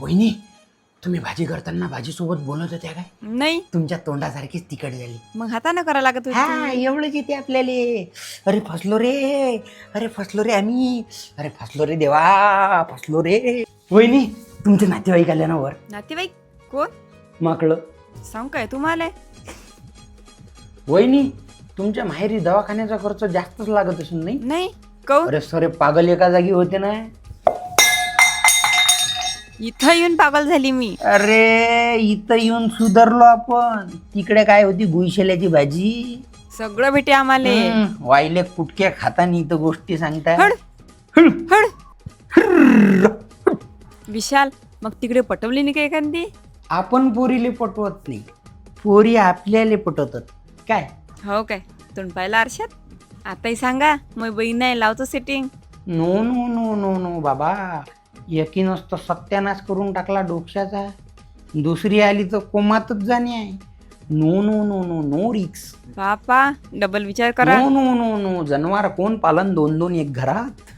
वहिनी तुम्ही भाजी करताना भाजीसोबत बोलत होत्या काय? नाही. तुमच्या तोंडासारखीच तिकट झाली. मग हातानं करा लागत हा होती एवढंच येते आपल्याला. अरे फसलो रे. अरे फसलो रे आम्ही. अरे फसलो रे देवा फसलो रे. वहिनी तुमचे नातेवाईक आले ना वर? नातेवाईक? कोण? माकडं सांग काय तुम्हाला? वहिनी तुमच्या माहेरी दवाखान्याचा खर्च जास्तच लागत असेल नाही? नाही. कौ अरे सरे पागल एका जागी होते ना. इथं येऊन पागल झाली मी. अरे इथं येऊन सुधारलो आपण. तिकडे काय होती गुईशेल्याची भाजी? सगळं भेटे आम्हाला. हम्म, वायले कुटक्या खाताना इथं गोष्टी सांगताय. हड हड विशाल मग तिकडे पटवली नाही का एखादी? आपण पोरीले पटवत नाही. पोरी आपल्याला पटवतात. काय? हो काय? तोंड पाहिलं आरशात? आताही सांगा मग बहीण आहे लावतो setting no no no no no बाबा. यकीनच तर सत्यानाश करून टाकला डोक्याचा. दुसरी आली तर कोमातच जाणे आहे. No no no no no रिक्स. बापा डबल विचार करा. नो नो नो नो जनवार कोण पालन दोन दोन एक घरात?